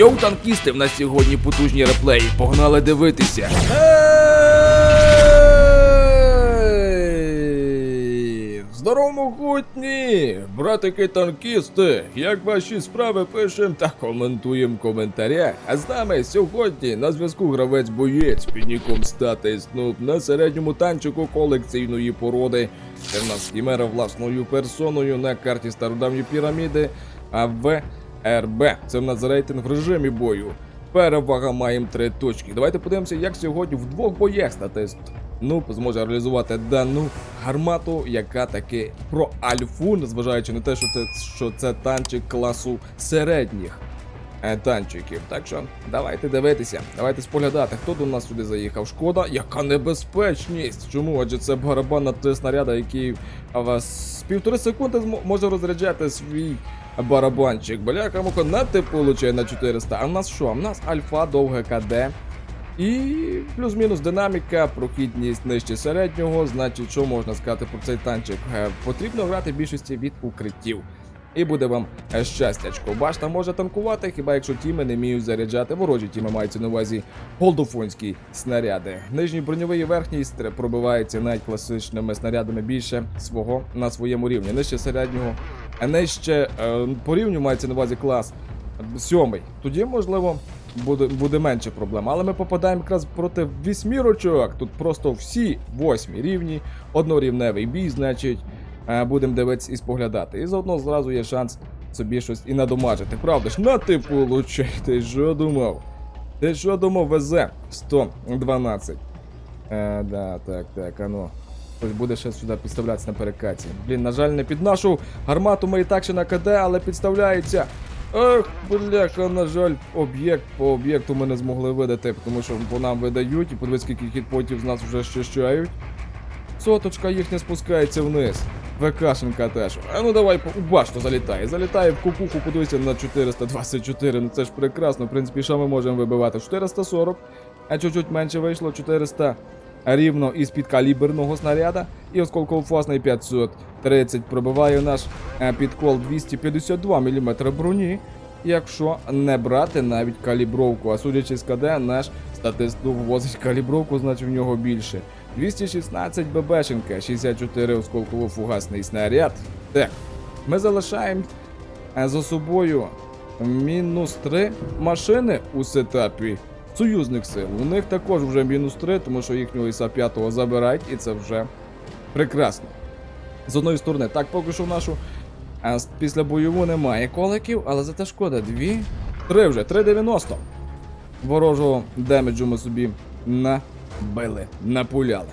Йоу, танкісти, в нас сьогодні потужні реплеї. Погнали дивитися. Здорово, могутні! Братики танкісти! Як ваші справи пишем та коментуємо в коментарях. А з нами сьогодні на зв'язку гравець боєць під ніком стати Снуп на середньому танчику колекційної породи. Це в нас хімера власною персоною на карті стародавньої піраміди АВРБ. Це в нас рейтинг в режимі бою. Перевага маємо три точки. Давайте подивимося, як сьогодні в двох боях статист ну, зможе реалізувати дану гармату, яка таки про альфу, незважаючи на те, що це, що це танчик класу середніх е, танчиків. Так що давайте дивитися, давайте споглядати, хто до нас сюди заїхав. Шкода, яка небезпечність. Чому? Адже це барабан на три снаряда, який вас з півтори секунди може розряджати свій барабанчик. Бляха муха на ти получає на 400. А в нас що? А в нас альфа, довге КД. І плюс-мінус динаміка, прохідність нижче середнього. Значить, що можна сказати про цей танчик? Е, Потрібно грати в більшості від укриттів. І буде вам е, щастячко. Башта може танкувати, хіба якщо тіми не вміють заряджати. Ворожі тіми маються на увазі голдофонські снаряди. Нижній броньовий і верхній пробивається навіть класичними снарядами більше свого на своєму рівні. Нижче середнього, нижче по рівню мається на увазі клас сьомий. Тоді, можливо, буде, буде менше проблем. Але ми попадаємо якраз проти вісьмірочок. Тут просто всі восьмі рівні, однорівневий бій, значить, е, будемо дивитися і споглядати. І заодно зразу є шанс собі щось і надомажити. Правда ж, на ти получай, ти що думав? Ти що думав, везе 112. Е, да, так, так, ано. Хтось буде ще сюди підставлятися на перекаті. Блін, на жаль, не під нашу гармату ми і так ще на КД, але підставляється. Ах, бляха, на жаль, об'єкт по об'єкту ми не змогли видати, тому що по нам видають, і подивись, скільки хітпотів з нас вже щищають. Соточка їх не спускається вниз. ВКшенка теж. А ну давай башту залітає. Залітає в кукуху, подивися на 424. Ну це ж прекрасно. В принципі, що ми можемо вибивати? 440, а чуть-чуть менше вийшло, 400 рівно із підкаліберного снаряда. І осколково-фосний 530 пробиває наш е, підкол 252 мм броні. Якщо не брати навіть калібровку, а судячи з КД, наш статист возить калібровку, значить в нього більше. 216 ББшенка, 64 осколково-фугасний снаряд. Так, ми залишаємо е, за собою мінус 3 машини у сетапі союзних сил. У них також вже мінус 3, тому що їхнього іса 5 забирають, і це вже прекрасно. З одної сторони, так поки що в нашу а після бойову немає коликів, але зате шкода. Дві. Три вже, 3,90. Ворожого демеджу ми собі набили, напуляли.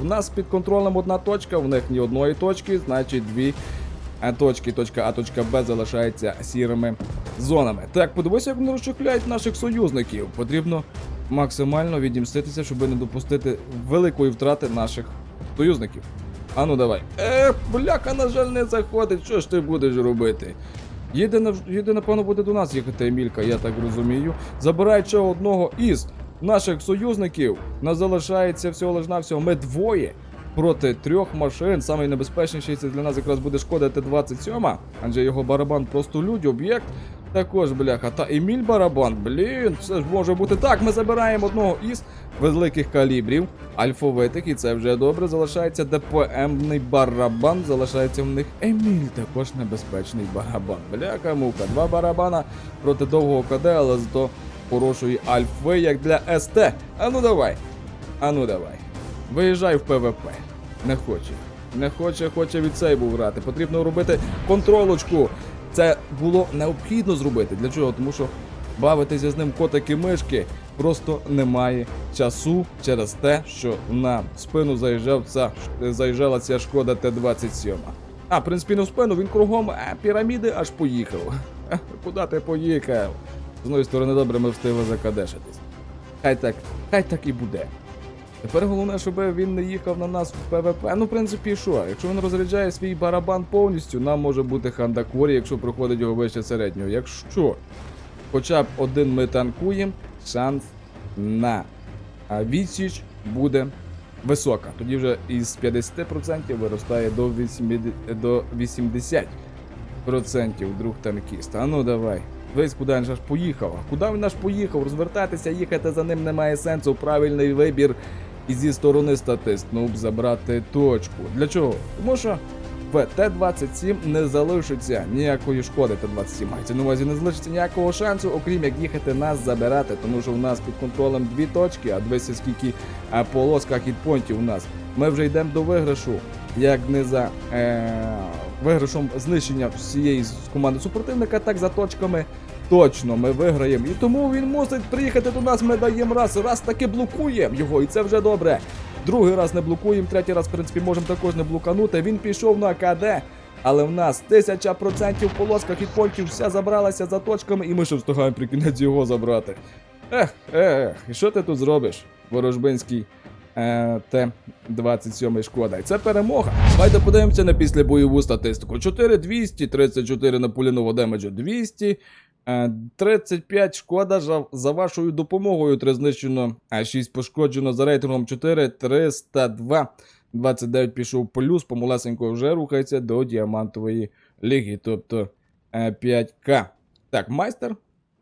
У нас під контролем одна точка, в них ні одної точки, значить дві точки, точка А, точка Б залишаються сірими зонами. Так, подивися, як вони розчехляють наших союзників. Потрібно максимально відімститися, щоб не допустити великої втрати наших союзників. А ну давай. Ех, бляха, на жаль, не заходить. Що ж ти будеш робити? Їде, нав- їде, напевно, буде до нас їхати Емілька, я так розумію. Забирає ще одного із наших союзників. Нас залишається всього лиш навсього ми двоє проти трьох машин. Самий небезпечніший це для нас якраз буде шкода Т-27, адже його барабан просто людь, об'єкт. Також, бляха, та Еміль барабан, блін, все ж може бути так. Ми забираємо одного із великих калібрів, альфовитих, і це вже добре. Залишається ДПМний барабан, залишається в них Еміль, також небезпечний барабан. Бляха мука, два барабана проти довгого КД, але зато хорошої альфи, як для СТ. А ну давай. А ну давай. Виїжджай в ПВП. Не хоче. Не хоче, хоче від сейву грати. Потрібно робити контролочку. Це було необхідно зробити. Для чого? Тому що бавитися з ним котики мишки просто немає часу через те, що на спину заїжджав ця, заїжджала ця шкода Т-27. А, в принципі, не в спину, він кругом е, піраміди аж поїхав. Куди ти поїхав? З одної сторони, добре, ми встигли закадешитись. Хай так, хай так і буде. Тепер головне, щоб він не їхав на нас в ПВП. Ну, в принципі, що? Якщо він розряджає свій барабан повністю, нам може бути хандакворі, якщо проходить його вище середнього. Якщо хоча б один ми танкуємо, шанс на а, відсіч буде висока. Тоді вже із 50% виростає до 80%, до 80% друг танкіст. А ну давай. Весь куди він ж аж поїхав. Куди він аж поїхав? Розвертатися, їхати за ним немає сенсу. Правильний вибір і зі сторони статист. Ну, б забрати точку. Для чого? Тому що в Т-27 не залишиться ніякої шкоди Т-27. Мається на увазі не залишиться ніякого шансу, окрім як їхати нас забирати, тому що у нас під контролем дві точки, а дивися скільки полоска хітпонтів у нас. Ми вже йдемо до виграшу, як не за е, виграшом знищення всієї команди супротивника, так за точками. Точно, ми виграємо. І тому він мусить приїхати до нас. Ми даємо раз, раз таки блокуємо його, і це вже добре. Другий раз не блокуємо, третій раз, в принципі, можемо також не блоканути. Він пішов на КД. Але в нас тисяча процентів полоска хітпонтів вся забралася за точками, і ми ще встигаємо при кінець його забрати. Ех, ех, і що ти тут зробиш, ворожбинський е, Т-27 шкода? І це перемога. Давайте подивимося на післябойову статистику. 4200, 34 на пулінового демеджу 200. Е, 35 шкода за, вашою допомогою. 3 знищено, а 6 пошкоджено за рейтингом 4, 302. 29 пішов плюс, помалесенько вже рухається до діамантової ліги, тобто е, 5К. Так, майстер.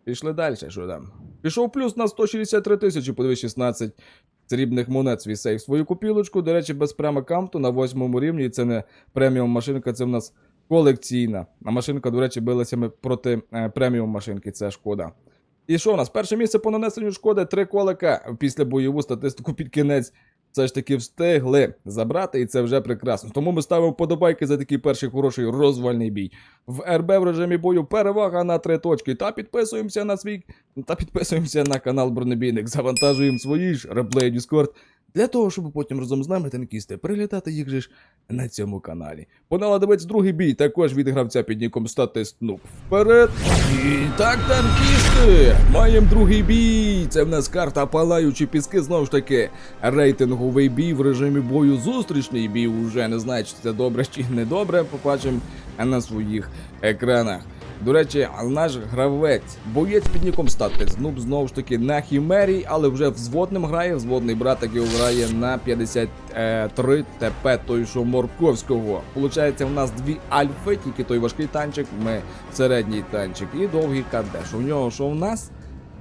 Пішли далі, що там? Пішов плюс на 163 тисячі, подивись 16 срібних монет свій сейф. Свою купілочку, до речі, без прем-аккаунту на восьмому рівні. Це не преміум машинка, це в нас колекційна. А машинка, до речі, билася ми проти е, преміум машинки, це шкода. І що у нас? Перше місце по нанесенню шкоди, три колика після бойову статистику під кінець. Все ж таки встигли забрати, і це вже прекрасно. Тому ми ставимо подобайки за такий перший хороший розвальний бій. В РБ в режимі бою перевага на три точки. Та підписуємося на свій та підписуємося на канал Бронебійник. Завантажуємо свої ж реплеї Discord для того, щоб потім разом з нами танкісти переглядати їх же ж на цьому каналі. Погнала дивитися другий бій, також від гравця під ніком Статист Нуб. Вперед! І так, танкісти! Маємо другий бій! Це в нас карта Палаючі піски, знову ж таки, рейтинговий бій в режимі бою. Зустрічний бій уже не знаю, чи це добре чи не добре. Побачимо на своїх екранах. До речі, наш гравець, боєць під ніком стати знуб знову ж таки на хімерій, але вже взводним грає. Взводний братик його грає на 53 ТП той, що Морковського. Получається, у нас дві альфи, тільки той важкий танчик, ми середній танчик і довгий. Що в нього, що в нас.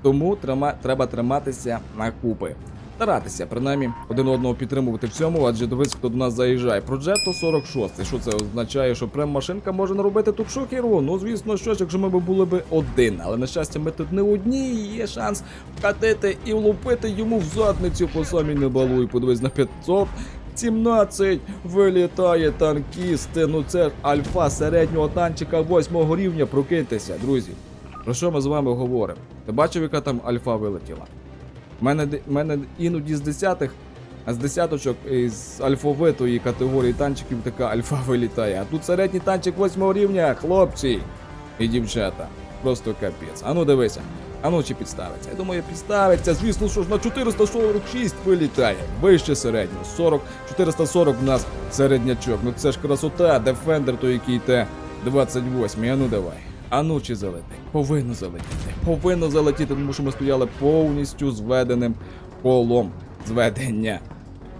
Тому треба триматися на купи. Старатися, принаймні, один одного підтримувати в цьому, адже дивись, хто до нас заїжджає. Проджето 46. Що це означає, що прем-машинка може наробити тут шокеру? Ну, звісно, що ж, якщо ми були б один. Але на щастя, ми тут не одні, і є шанс вкатити і влупити йому в задницю по самій не балуй. Подивись на 500. 17 вилітає танкісти. Ну це ж альфа середнього танчика 8 рівня. Прокиньтеся, друзі. Про що ми з вами говоримо? Ти бачив, яка там альфа вилетіла? Мене, мене іноді з десятих, а з десяточок із альфовитої категорії танчиків така альфа вилітає. А тут середній танчик 8 рівня, хлопці і дівчата. Просто капець. Ану дивися. Ану чи підставиться. Я думаю, підставиться. Звісно, що ж на 446 вилітає. Вище середнього. 40, 440 в нас середнячок. Ну це ж красота, дефендер той який те 28. Ану давай. Ану чи залетить? Повинно залетіти. Повинно залетіти, тому що ми стояли повністю зведеним колом зведення.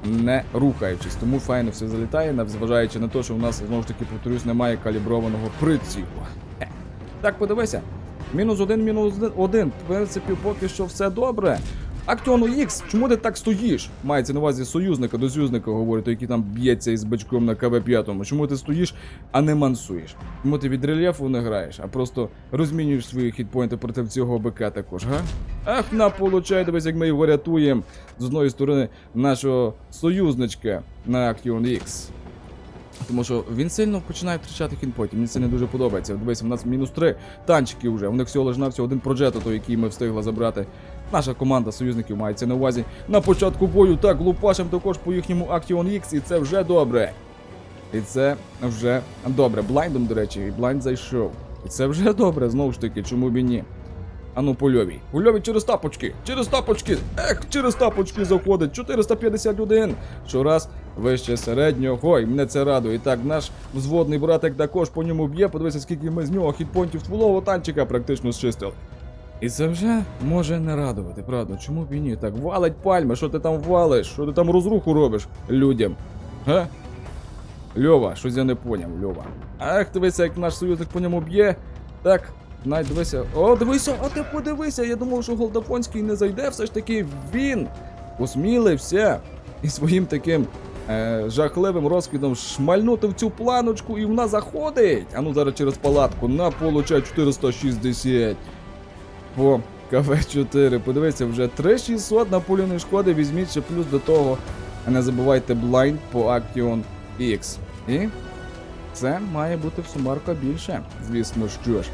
Не рухаючись, тому файно все залітає, незважаючи на те, що у нас знову ж таки повторюсь, немає каліброваного прицілу. Е. Так, подивися. Мінус один, мінус один. В принципі, поки що все добре. Актіону Ікс, чому ти так стоїш? Мається на увазі союзника до союзника, говорить, який там б'ється із бачком на КВ-5. Чому ти стоїш, а не мансуєш? Чому ти від рельєфу не граєш, а просто розмінюєш свої хітпойнти проти цього БК також, га? Ах, на получай, дивись, як ми його рятуємо з одної сторони нашого союзничка на Актіон Ікс. Тому що він сильно починає втрачати хінпотів. Мені це не дуже подобається. Дивись, у нас мінус три танчики вже. У них всього лиш навсього один проджето, той, який ми встигли забрати. Наша команда союзників мається на увазі на початку бою. Так, лупашем також по їхньому Action X, і це вже добре. І це вже добре. Блайндом, до речі, і блайнд зайшов. І це вже добре, знову ж таки, чому б і ні. Ану, польовій. Польовій через тапочки! Через тапочки! Ех, через тапочки заходить! 451! Щораз вище середнього. І мене це радує. І так, наш взводний братик також по ньому б'є. Подивися, скільки ми з нього хітпонтів стволового танчика практично зчистили. І це вже може не радувати, правда? Чому б і ні? Так, валить пальми, що ти там валиш? Що ти там розруху робиш людям? Га? Льова, щось я не поняв, Льова. Ах, дивися, як наш союзник по ньому б'є. Так, Навіть дивися. О, дивися, а ти подивися. Я думав, що Голдафонський не зайде, все ж таки він осмілився і своїм таким е, жахливим розкидом шмальнути в цю планочку, і вона заходить. А ну зараз через палатку на получай 460 по КВ-4. Подивіться, вже 3600 на полівної шкоди. Візьміть ще плюс до того. А не забувайте блайнд по Action X. І це має бути в сумарка більше. Звісно, що ж.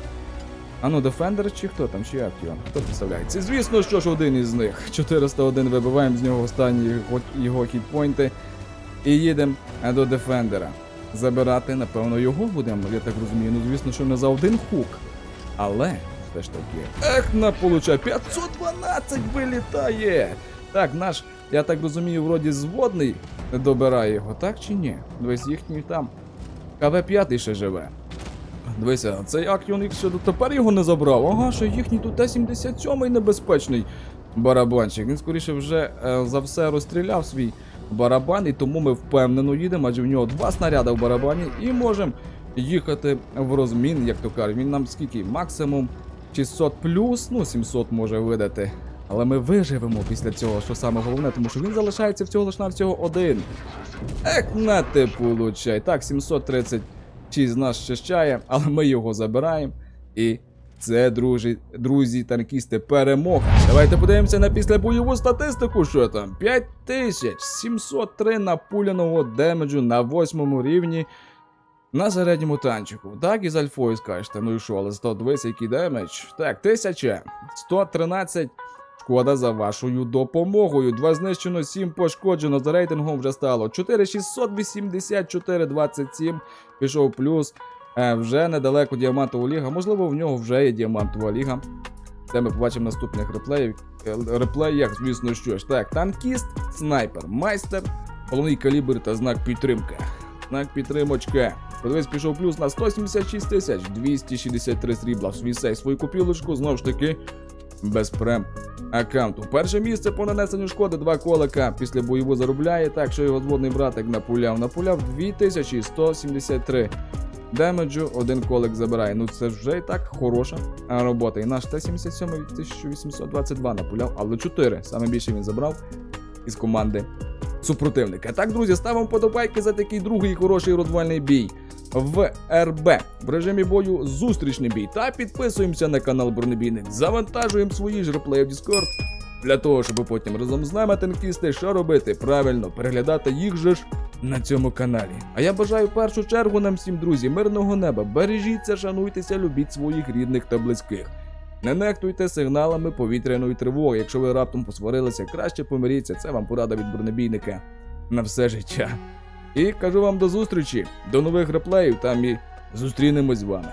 А ну, Defender чи хто там, чи Action? Хто представляється? Звісно, що ж один із них. 401 вибиваємо з нього останні його, його хітпойнти. І їдемо до Defender. Забирати, напевно, його будемо, я так розумію. Ну, звісно, що не за один хук. Але все ж таки. Ех, на получай 512 вилітає! Так, наш, я так розумію, вроді зводний добирає його, так чи ні? Дивись, їхній там. КВ-5 ще живе. Дивися, цей Action X ще дотепер його не забрав. Ага, що їхній тут Т-77 небезпечний барабанчик. Він скоріше вже е, за все розстріляв свій барабан, і тому ми впевнено їдемо, адже в нього два снаряди в барабані, і можемо їхати в розмін, як то кажуть. Він нам скільки? Максимум 600 плюс, ну 700 може видати. Але ми виживемо після цього, що саме головне, тому що він залишається всього лиш навсього один. Ех, на ти получай. Так, 736 нас щащає, але ми його забираємо. І це, друзі, друзі, танкісти, перемога. Давайте подивимося на післябойову статистику, що там. 5703 напуляного демеджу на восьмому рівні. На середньому танчику. Так, із альфою скажете. Ну і що, але 120 який демедж? Так, 1000. 113. Шкода за вашою допомогою. 2 знищено, 7 пошкоджено. За рейтингом вже стало 4684, 27. Пішов плюс. Е, вже недалеко діамантова ліга. Можливо, в нього вже є діамантова ліга. Це ми побачимо наступних реплеїв. е, реплеях, звісно, що ж. Так, танкіст, снайпер, майстер, головний калібр та знак підтримки. Знак підтримочка. Подивись, пішов плюс на 176 тисяч 263 срібла в свій сейф свою купілочку, знову ж таки, без прем аккаунту. Перше місце по нанесенню шкоди, два колика після бойову заробляє. Так, що його зводний братик напуляв. Напуляв 2173 демеджу, один колик забирає. Ну це вже і так хороша робота. І наш Т-77 від 1822 напуляв, але 4. Саме більше він забрав із команди супротивника. Так, друзі, ставимо подобайки за такий другий хороший розвальний бій в РБ в режимі бою зустрічний бій. Та підписуємося на канал Бронебійник. Завантажуємо свої ж в Discord. Для того, щоб потім разом з нами танкісти, що робити? Правильно, переглядати їх же ж на цьому каналі. А я бажаю в першу чергу нам всім, друзі, мирного неба. Бережіться, шануйтеся, любіть своїх рідних та близьких. Не нехтуйте сигналами повітряної тривоги. Якщо ви раптом посварилися, краще помиріться. Це вам порада від бронебійника на все життя. І кажу вам до зустрічі, до нових реплеїв, там і зустрінемось з вами.